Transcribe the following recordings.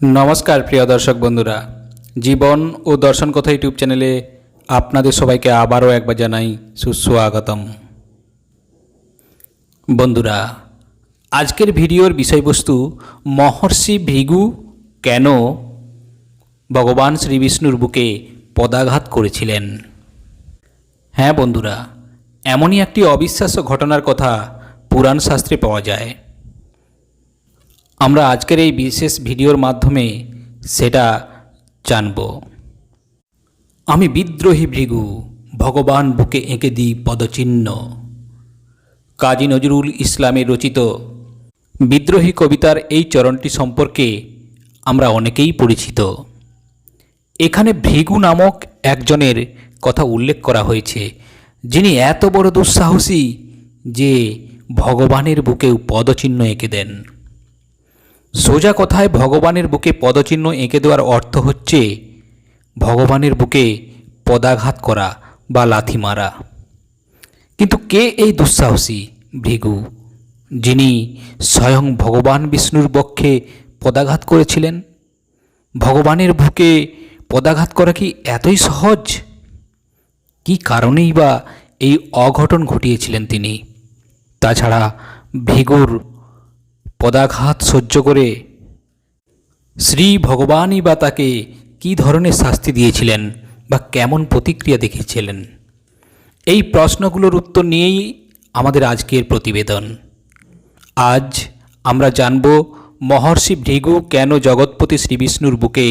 নমস্কার, প্রিয় দর্শক বন্ধুরা। জীবন ও দর্শন কথা ইউটিউব চ্যানেলে আপনাদের সবাইকে আবারও একবার জানাই সুস্বাগতম। বন্ধুরা, আজকের ভিডিওর বিষয়বস্তু, মহর্ষি ভৃগু কেন ভগবান শ্রী বিষ্ণুর বুকে পদাঘাত করেছিলেন? হ্যাঁ বন্ধুরা, এমনই একটি অবিশ্বাস্য ঘটনার কথা পুরাণ শাস্ত্রে পাওয়া যায়। আমরা আজকের এই বিশেষ ভিডিওর মাধ্যমে সেটা জানব। আমি বিদ্রোহী ভৃগু, ভগবান বুকে এঁকে দিই পদচিহ্ন। কাজী নজরুল ইসলামের রচিত বিদ্রোহী কবিতার এই চরণটি সম্পর্কে আমরা অনেকেই পরিচিত। এখানে ভৃগু নামক একজনের কথা উল্লেখ করা হয়েছে, যিনি এত বড় দুঃসাহসী যে ভগবানের বুকেও পদচিহ্ন এঁকে দেন। সোজা কথায় ভগবানের বুকে পদচিহ্ন এঁকে দেওয়ার অর্থ হচ্ছে ভগবানের বুকে পদাঘাত করা বা লাথি মারা। কিন্তু কে এই দুঃসাহসী ভৃগু, যিনি স্বয়ং ভগবান বিষ্ণুর বক্ষে পদাঘাত করেছিলেন? ভগবানের বুকে পদাঘাত করা কি এতই সহজ? কি কারণেই বা এই অঘটন ঘটিয়েছিলেন তিনি? তাছাড়া ভৃগুর পদাঘাত সহ্য করে শ্রী ভগবানই বা তাকে কী ধরনের শাস্তি দিয়েছিলেন বা কেমন প্রতিক্রিয়া দেখিয়েছিলেন? এই প্রশ্নগুলোর উত্তর নিয়েই আমাদের আজকের প্রতিবেদন। আজ আমরা জানব মহর্ষি ভৃগু কেন জগৎপতি শ্রী বিষ্ণুর বুকে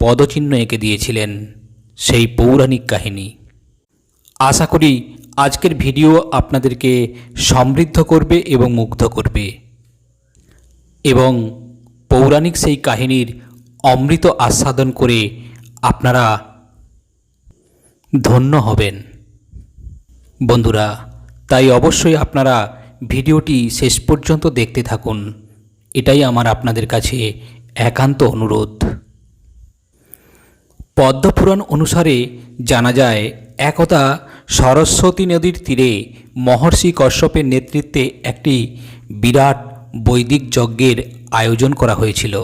পদচিহ্ন এঁকে দিয়েছিলেন সেই পৌরাণিক কাহিনী। আশা করি আজকের ভিডিও আপনাদেরকে সমৃদ্ধ করবে এবং মুগ্ধ করবে। এবং পৌরাণিক সেই কাহিনীর অমৃত আস্বাদন করে আপনারা ধন্য হবেন। বন্ধুরা, তাই অবশ্যই আপনারা ভিডিওটি শেষ পর্যন্ত দেখতে থাকুন। এটাই আমার আপনাদের কাছে একান্ত অনুরোধ। পদ্মপুরাণ অনুসারে জানা যায় একতা সরস্বতী নদীর তীরে মহর্ষি কশ্যপের নেতৃত্বে একটি বিরাট বৈদিক যজ্ঞের আয়োজন করা হয়েছিল।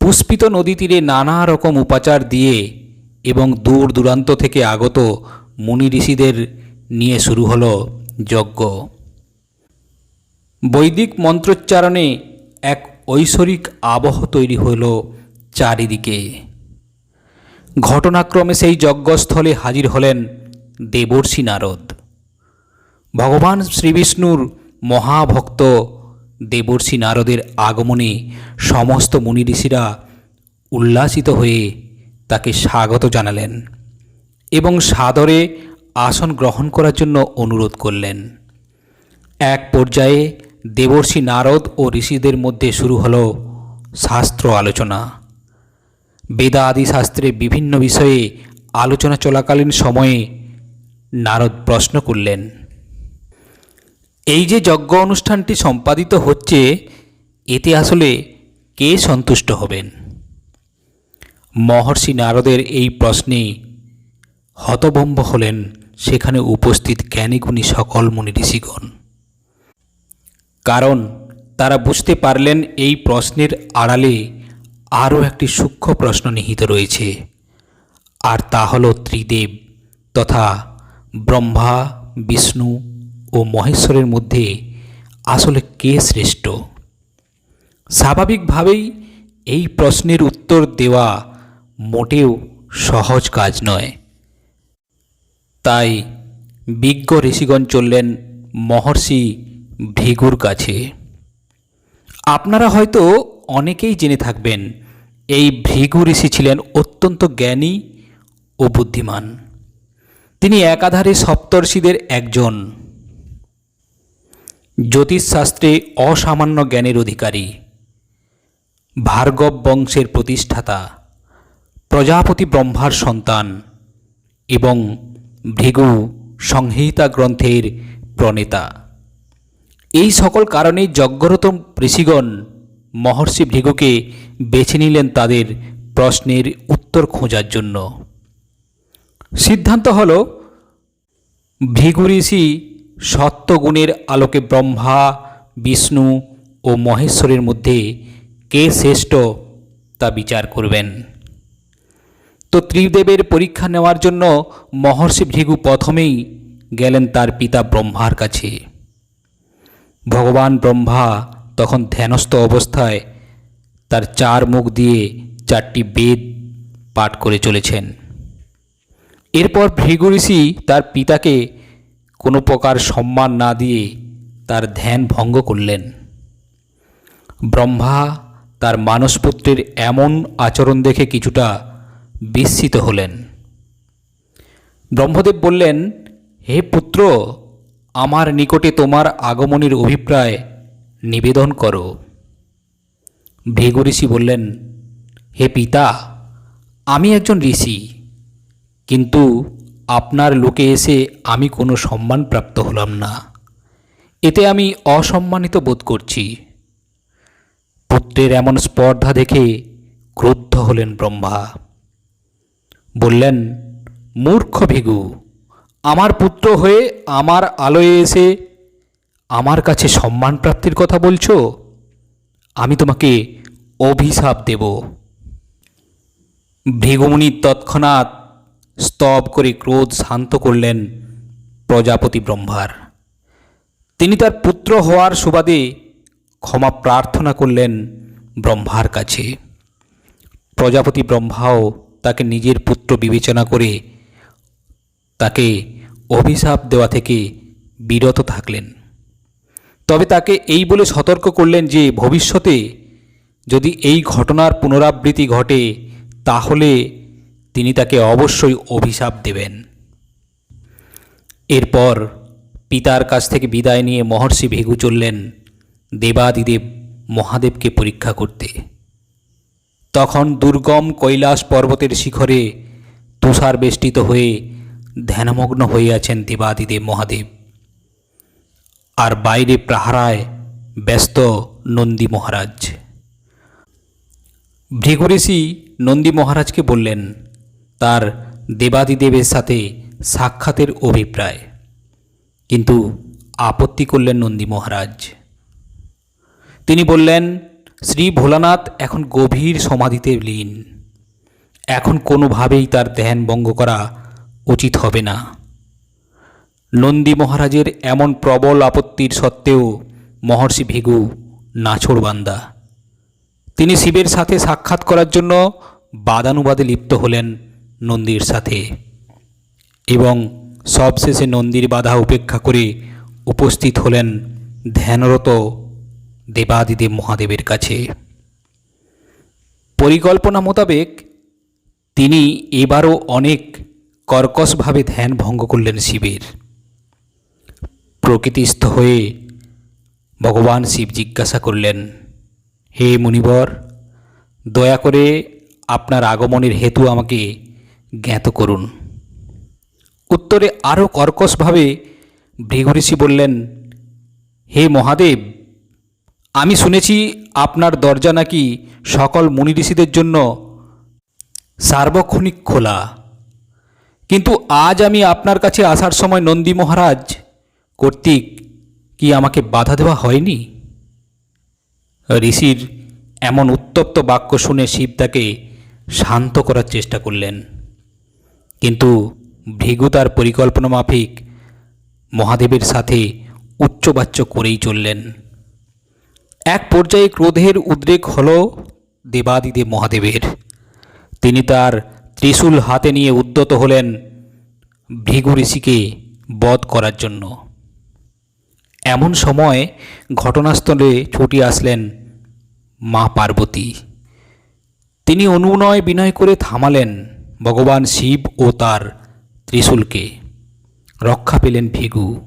পুষ্পিত নদী তীরে নানা রকম উপাচার দিয়ে এবং দূর দূরান্ত থেকে আগত মুনি ঋষিদের নিয়ে শুরু হল যজ্ঞ। বৈদিক মন্ত্রোচ্চারণে এক ঐশ্বরিক আবহ তৈরি হল চারিদিকে। ঘটনাক্রমে সেই যজ্ঞস্থলে হাজির হলেন দেবর্ষি নারদ। ভগবান শ্রীবিষ্ণুর মহাভক্ত দেবর্ষি নারদের আগমনে সমস্ত মুনি ঋষিরা উল্লাসিত হয়ে তাকে স্বাগত জানালেন এবং সাদরে আসন গ্রহণ করার জন্য অনুরোধ করলেন। এক পর্যায়ে দেবর্ষি নারদ ও ঋষিদের মধ্যে শুরু হল শাস্ত্র আলোচনা। বেদাদি শাস্ত্রে বিভিন্ন বিষয়ে আলোচনা চলাকালীন সময়ে নারদ প্রশ্ন করলেন এই যে যজ্ঞ অনুষ্ঠানটি সম্পাদিত হচ্ছে, এতে আসলে কে সন্তুষ্ট হবেন? মহর্ষি নারদের এই প্রশ্নে হতভম্ব হলেন সেখানে উপস্থিত জ্ঞানীগুণী সকল মুনি ঋষিগণ। কারণ তারা বুঝতে পারলেন এই প্রশ্নের আড়ালে আরও একটি সূক্ষ্ম প্রশ্ন নিহিত রয়েছে, আর তা হল ত্রিদেব তথা ব্রহ্মা, বিষ্ণু ও মহেশ্বরের মধ্যে আসলে কে শ্রেষ্ঠ? স্বাভাবিকভাবেই এই প্রশ্নের উত্তর দেওয়া মোটেও সহজ কাজ নয়। তাই বিজ্ঞ ঋষিগণ চললেন মহর্ষি ভৃগুর কাছে। আপনারা হয়তো অনেকেই জেনে থাকবেন, এই ভৃগু ঋষি ছিলেন অত্যন্ত জ্ঞানী ও বুদ্ধিমান। তিনি একাধারে সপ্তর্ষিদের একজন। জ্যোতিষশাস্ত্রে অসামান্য জ্ঞানের অধিকারী। ভার্গব বংশের প্রতিষ্ঠাতা, প্রজাপতি ব্রহ্মার সন্তান এবং ভৃগু সংহিতা গ্রন্থের প্রণেতা। এই সকল কারণেই যজ্ঞরত ঋষিগণ মহর্ষি ভৃগুকে বেছে নিলেন তাদের প্রশ্নের উত্তর খোঁজার জন্য। সিদ্ধান্ত হল, ভৃগু ঋষি সত্যগুণের আলোকে ব্রহ্মা, বিষ্ণু ও মহেশ্বরের মধ্যে কে শ্রেষ্ঠ তা বিচার করবেন। তো ত্রিদেবের পরীক্ষা নেওয়ার জন্য মহর্ষি ভৃগু প্রথমেই গেলেন তার পিতা ব্রহ্মার কাছে। ভগবান ব্রহ্মা তখন ধ্যানস্থ অবস্থায় তার চার মুখ দিয়ে চারটি বেদ পাঠ করে চলেছেন। এরপর ভৃগু ঋষি তার পিতাকে কোনো প্রকার সম্মান না দিয়ে তার ধ্যান ভঙ্গ করলেন। ব্রহ্মা তার মানসপুত্রের এমন আচরণ দেখে কিছুটা বিস্মিত হলেন। ব্রহ্মদেব বললেন, হে পুত্র, আমার নিকটে তোমার আগমনের অভিপ্রায় নিবেদন করো। ভৃগু ঋষি বললেন, হে পিতা, আমি একজন ঋষি, কিন্তু আপনার লোকে এসে আমি কোনো সম্মান প্রাপ্ত হলাম না। এতে আমি অসম্মানিত বোধ করছি। পুত্রের এমন স্পর্ধা দেখে ক্রুদ্ধ হলেন ব্রহ্মা। বললেন, মূর্খ ভিগু, আমার পুত্র হয়ে আমার আলোয় এসে আমার কাছে সম্মান প্রাপ্তির কথা বলছো? আমি তোমাকে অভিশাপ দেব। ভৃগুমুনি তৎক্ষণাৎ স্তব করে ক্রোধ শান্ত করলেন প্রজাপতি ব্রহ্মার। তিনি তার পুত্র হওয়ার সুবাদে ক্ষমা প্রার্থনা করলেন ব্রহ্মার কাছে। প্রজাপতি ব্রহ্মাও তাকে নিজের পুত্র বিবেচনা করে তাকে অভিশাপ দেওয়া থেকে বিরত থাকলেন। তবে তাকে এই বলে সতর্ক করলেন যে, ভবিষ্যতে যদি এই ঘটনার পুনরাবৃত্তি ঘটে, তাহলে তিনি তাকে অবশ্যই অভিশাপ দেবেন। এরপর পিতার কাছ থেকে বিদায় নিয়ে মহর্ষি ভেগু চললেন দেবাদিদেব মহাদেবকে পরীক্ষা করতে। তখন দুর্গম কৈলাস পর্বতের শিখরে তুষার বেষ্টিত হয়ে ধ্যানমগ্ন হয়ে আছেন দেবাদিদেব মহাদেব। আর বাইরে প্রাহারায় ব্যস্ত নন্দী মহারাজ। ভৃগুঋষি নন্দী মহারাজকে বললেন তার দেবাদিদেবের সাথে সাক্ষাতের অভিপ্রায়। কিন্তু আপত্তি করলেন নন্দী মহারাজ। তিনি বললেন, শ্রী ভোলানাথ এখন গভীর সমাধিতে লীন। এখন কোনোভাবেই তার ধ্যান ভঙ্গ করা উচিত হবে না। নন্দী মহারাজের এমন প্রবল আপত্তির সত্ত্বেও মহর্ষি ভিগু নাছোড়বান্দা। তিনি শিবের সাথে সাক্ষাৎ করার জন্য বাদানুবাদে লিপ্ত হলেন নন্দীর সাথে। এবং সবশেষে নন্দীর বাধা উপেক্ষা করে উপস্থিত হলেন ধ্যানরত দেবাদিদেব মহাদেবের কাছে। পরিকল্পনা মোতাবেক তিনি এবারও অনেক কর্কশভাবে ধ্যান ভঙ্গ করলেন শিবের। প্রকৃতিস্থ হয়ে ভগবান শিব জিজ্ঞাসা করলেন, হে মুনিবর, দয়া করে আপনার আগমনের হেতু আমাকে জ্ঞাত করুন। উত্তরে আরও কর্কশভাবে ভৃগুঋষি বললেন, হে মহাদেব, আমি শুনেছি আপনার দরজা নাকি সকল মুনি ঋষিদের জন্য সার্বক্ষণিক খোলা। কিন্তু আজ আমি আপনার কাছে আসার সময় নন্দী মহারাজ কর্তৃক কি আমাকে বাধা দেওয়া হয়নি? ঋষির এমন উত্তপ্ত বাক্য শুনে শিব তাকে শান্ত করার চেষ্টা করলেন। কিন্তু ভৃগু তার পরিকল্পনা মাফিক মহাদেবের সাথে উচ্চবাচ্য করেই চললেন। এক পর্যায়ে ক্রোধের উদ্রেক হল দেবাদিদেব মহাদেবের। তিনি তার ত্রিশূল হাতে নিয়ে উদ্যত হলেন ভৃগু ঋষিকে বধ করার জন্য। এমন সময় ঘটনাস্থলে ছুটি আসলেন মা পার্বতী। তিনি অনুনয় বিনয় করে থামালেন। ভগবান শিব ও তার ত্রিশূলকে। রক্ষা পেলেন ভিগু।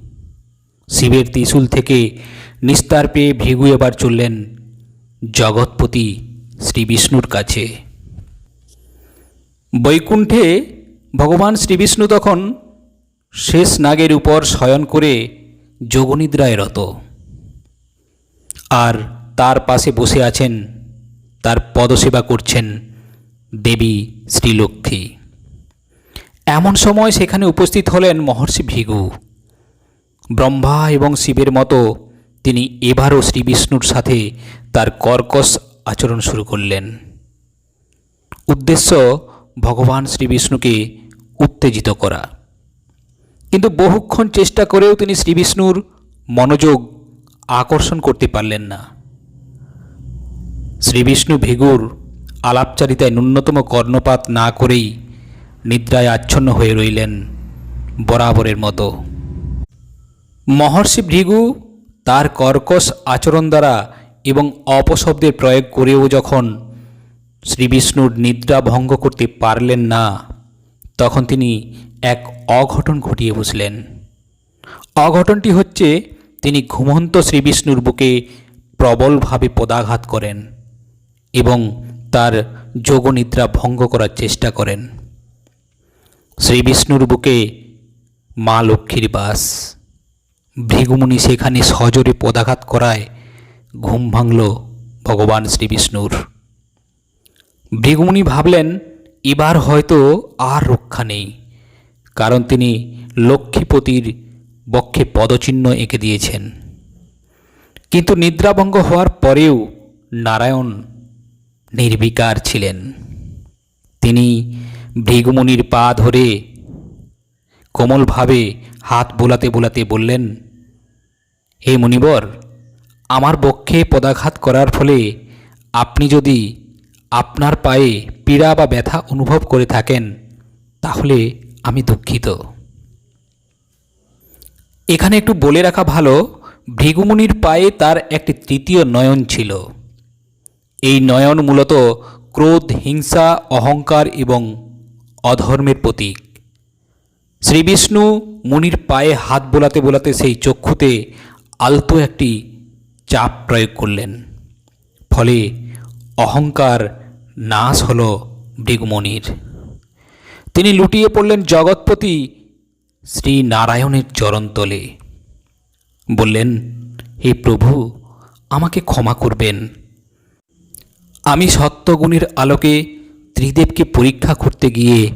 শিবের ত্রিশূল থেকে নিস্তার পেয়ে ভিগু এবার চললেন জগৎপতি শ্রী বিষ্ণুর কাছে। বৈকুণ্ঠে ভগবান শ্রীবিষ্ণু তখন শেষ নাগের উপর শয়ন করে যোগনিদ্রায় রত। আর তার পাশে বসে আছেন, তার পদসেবা করছেন দেবী শ্রীলক্ষ্মী। এমন সময় সেখানে উপস্থিত হলেন মহর্ষি ভৃগু। ব্রহ্মা এবং শিবের মতো তিনি এবারও শ্রীবিষ্ণুর সাথে তার কর্কশ আচরণ শুরু করলেন। উদ্দেশ্য ভগবান শ্রী বিষ্ণুকে উত্তেজিত করা। কিন্তু বহুক্ষণ চেষ্টা করেও তিনি শ্রী বিষ্ণুর মনোযোগ আকর্ষণ করতে পারলেন না। শ্রীবিষ্ণু ভৃগুর আলাপচারিতায় ন্যূনতম কর্ণপাত না করেই নিদ্রায় আচ্ছন্ন হয়ে রইলেন বরাবরের মতো। মহর্ষি ভৃগু তার কর্কশ আচরণ দ্বারা এবং অপশব্দের প্রয়োগ করেও যখন শ্রীবিষ্ণুর নিদ্রা ভঙ্গ করতে পারলেন না, তখন তিনি এক অঘটন ঘটিয়ে বসলেন। অঘটনটি হচ্ছে তিনি ঘুমন্ত শ্রীবিষ্ণুর বুকে প্রবলভাবে পদাঘাত করেন এবং তার যোগনিদ্রা ভঙ্গ করার চেষ্টা করেন। শ্রীবিষ্ণুর বুকে মা লক্ষ্মীর বাস। ভৃগুমুনি সেখানে সজোরে পদাঘাত করায় ঘুম ভাঙল ভগবান শ্রীবিষ্ণুর ভৃগুমুনি ভাবলেন, এবার হয়তো আর রক্ষা নেই, কারণ তিনি লক্ষ্মীপতির বক্ষে পদচিহ্ন এঁকে দিয়েছেন। কিন্তু নিদ্রাভঙ্গ হওয়ার পরেও নারায়ণ নির্বিকার ছিলেন। তিনি ভৃগুমুনির পা ধরে কোমলভাবে হাত বোলাতে বোলাতে বললেন, হে মুনিবর, আমার বক্ষে পদাঘাত করার ফলে আপনি যদি আপনার পায়ে পীড়া বা ব্যথা অনুভব করে থাকেন, তাহলে আমি দুঃখিত। এখানে একটু বলে রাখা ভালো ভৃগুমুনির পায়ে তার একটি তৃতীয় নয়ন ছিল। এই নয়ন মূলত ক্রোধ, হিংসা, অহংকার এবং অধর্মের প্রতীক। শ্রীবিষ্ণু মুনির পায়ে হাত বোলাতে বোলাতে সেই চক্ষুতে আলতো একটি চাপ প্রয়োগ করলেন। ফলে অহংকার নাশ হল ভৃগুমণির তিনি লুটিয়ে পড়লেন জগৎপতি শ্রী নারায়ণের চরণতলে। বললেন, হে প্রভু, আমাকে ক্ষমা করবেন। আমি সত্যগুণের আলোকে ত্রিদেবকে পরীক্ষা করতে গিয়ে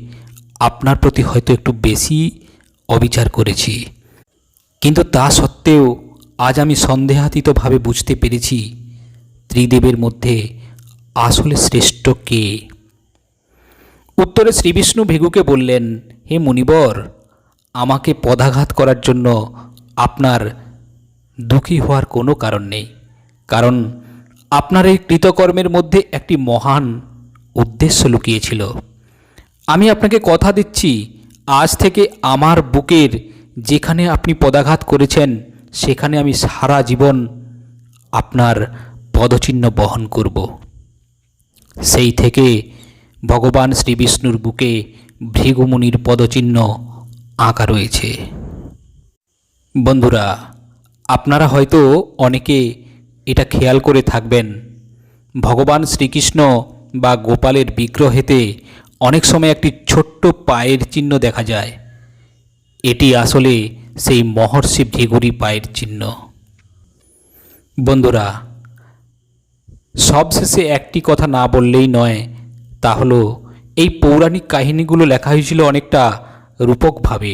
আপনার প্রতি হয়তো একটু বেশি অবিচার করেছি। কিন্তু তা সত্ত্বেও আজ আমি সন্দেহাতীতভাবে বুঝতে পেরেছি ত্রিদেবের মধ্যে আসলে শ্রেষ্ঠ কে। উত্তরে শ্রীবিষ্ণু ভেগুকে বললেন, হে মুনিবর, আমাকে পদাঘাত করার জন্য আপনার দুঃখী হওয়ার কোনো কারণ নেই। কারণ আপনার এই কৃতকর্মের মধ্যে একটি মহান উদ্দেশ্য লুকিয়েছিল। আমি আপনাকে কথা দিচ্ছি, আজ থেকে আমার বুকের যেখানে আপনি পদাঘাত করেছেন, সেখানে আমি সারা জীবন আপনার পদচিহ্ন বহন করব। সেই থেকে ভগবান শ্রী বিষ্ণুর বুকে ভৃগুমুনির পদচিহ্ন আঁকা রয়েছে। বন্ধুরা, আপনারা হয়তো অনেকে এটা খেয়াল করে থাকবেন। ভগবান শ্রীকৃষ্ণ বা গোপালের বিগ্রহেতে অনেক সময় একটি ছোট্ট পায়ের চিহ্ন দেখা যায়। এটি আসলে সেই মহর্ষি ভৃগুরি পায়ের চিহ্ন। বন্ধুরা, সবশেষে একটি কথা না বললেই নয়, তা হলো এই পৌরাণিক কাহিনীগুলো লেখা হয়েছিল অনেকটা রূপকভাবে,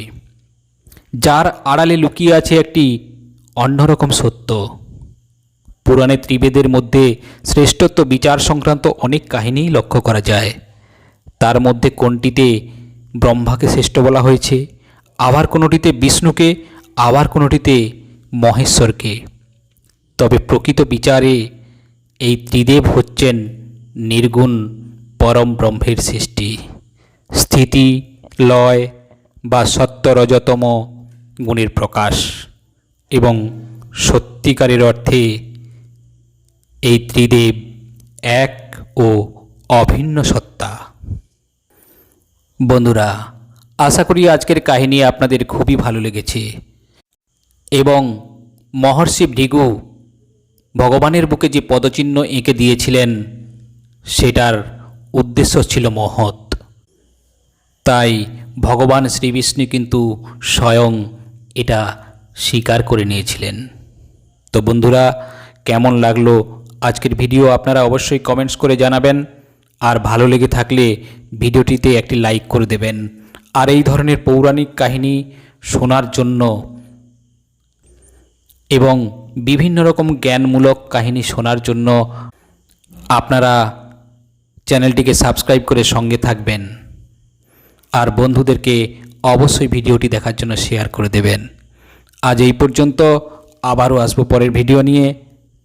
যার আড়ালে লুকিয়ে আছে একটি অন্যরকম সত্য। পুরাণে ত্রিবেদের মধ্যে শ্রেষ্ঠত্ব বিচার সংক্রান্ত অনেক কাহিনীই লক্ষ্য করা যায়। তার মধ্যে কোনটিতে ব্রহ্মাকে শ্রেষ্ঠ বলা হয়েছে, আবার কোনোটিতে বিষ্ণুকে, আবার কোনোটিতে মহেশ্বরকে। তবে প্রকৃত বিচারে এই ত্রিদেব হচ্ছেন নির্গুণ পরম ব্রহ্মের সৃষ্টি। স্থিতি, লয় বা সত্যরজতম গুণের প্রকাশ এবং সত্যিকারের অর্থে এই ত্রিদেব এক ও অভিন্ন সত্তা। বন্ধুরা, আশা করি আজকের কাহিনী আপনাদের খুবই ভালো লেগেছে এবং মহর্ষি ভৃগু ভগবানের বুকে যে পদচিহ্ন এঁকে দিয়েছিলেন, সেটার উদ্দেশ্য ছিল মহৎ। তাই ভগবান শ্রীবিষ্ণু কিন্তু স্বয়ং এটা স্বীকার করে নিয়েছিলেন। তো বন্ধুরা, কেমন লাগল আজকের ভিডিও আপনারা অবশ্যই কমেন্টস করে জানাবেন। আর ভালো লেগে থাকলে ভিডিওটিতে একটি লাইক করে দেবেন। আর এই ধরনের পৌরাণিক কাহিনী শোনার জন্য এবং বিভিন্ন রকম জ্ঞানমূলক কাহিনী শোনার জন্য আপনারা চ্যানেলটিকে সাবস্ক্রাইব করে সঙ্গে থাকবেন। আর বন্ধুদেরকে অবশ্যই ভিডিওটি দেখার জন্য শেয়ার করে দেবেন। আজ এই পর্যন্ত আবারও আসব পরের ভিডিও নিয়ে।